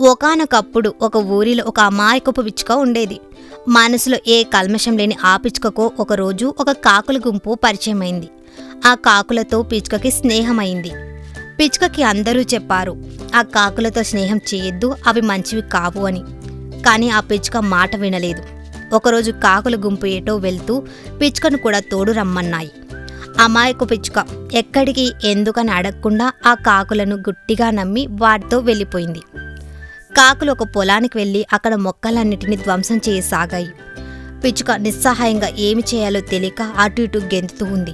ఒకానొకప్పుడు ఒక ఊరిలో ఒక అమాయకపు పిచ్చుక ఉండేది. మనసులో ఏ కల్మషం లేని ఆ పిచ్చుకకు ఒకరోజు ఒక కాకుల గుంపు పరిచయమైంది. ఆ కాకులతో పిచ్చుకకి స్నేహమైంది. పిచ్చుకకి అందరూ చెప్పారు ఆ కాకులతో స్నేహం చేయొద్దు అవి మంచివి కావు అని. కానీ ఆ పిచ్చుక మాట వినలేదు. ఒకరోజు కాకుల గుంపు ఏటో వెళ్తూ పిచ్చుకను కూడా తోడు రమ్మన్నాయి. అమాయకు పిచ్చుక ఎక్కడికి ఎందుకని అడగకుండా ఆ కాకులను గుట్టిగా నమ్మి వాటితో వెళ్ళిపోయింది. కాకులు ఒక పొలానికి వెళ్ళి అక్కడ మొక్కలన్నిటినీ ధ్వంసం చేయసాగాయి. పిచ్చుక నిస్సహాయంగా ఏమి చేయాలో తెలియక అటు ఇటు గెంతుతూ ఉంది.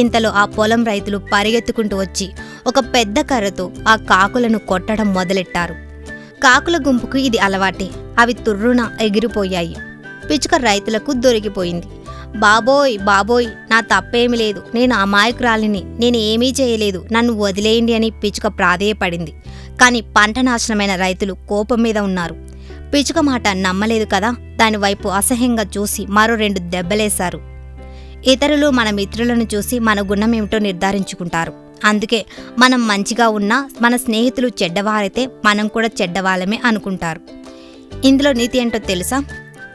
ఇంతలో ఆ పొలం రైతులు పరిగెత్తుకుంటూ వచ్చి ఒక పెద్ద కర్రతో ఆ కాకులను కొట్టడం మొదలెట్టారు. కాకుల గుంపుకు ఇది అలవాటే. అవి తుర్రున ఎగిరిపోయాయి. పిచ్చుక రైతులకు దొరికిపోయింది. బాబోయ్ బాబోయ్ నా తప్పేమీ లేదు. నేను అమాయకురాలిని. నేను ఏమీ చేయలేదు. నన్ను వదిలేయండి అని పిచ్చుక ప్రాధేయపడింది. కానీ పంట నాశనమైన రైతులు కోపం మీద ఉన్నారు. పిచ్చుక మాట నమ్మలేదు కదా? దానివైపు అసహ్యంగా చూసి మరో రెండు దెబ్బలేశారు. ఇతరులు మన మిత్రులను చూసి మన గుణం ఏమిటో నిర్ధారించుకుంటారు. అందుకే మనం మంచిగా ఉన్నా మన స్నేహితులు చెడ్డవారైతే మనం కూడా చెడ్డవాళ్ళమే అనుకుంటారు. ఇందులో నీతి ఏంటో తెలుసా?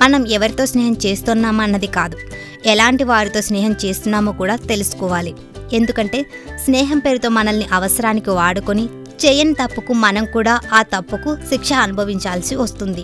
మనం ఎవరితో స్నేహం చేస్తున్నామా అన్నది కాదు. ఎలాంటి వారితో స్నేహం చేస్తున్నామో కూడా తెలుసుకోవాలి. ఎందుకంటే స్నేహం పేరుతో మనల్ని అవసరానికి వాడుకొని చేయని తప్పుకు మనం కూడా ఆ తప్పుకు శిక్ష అనుభవించాల్సి వస్తుంది.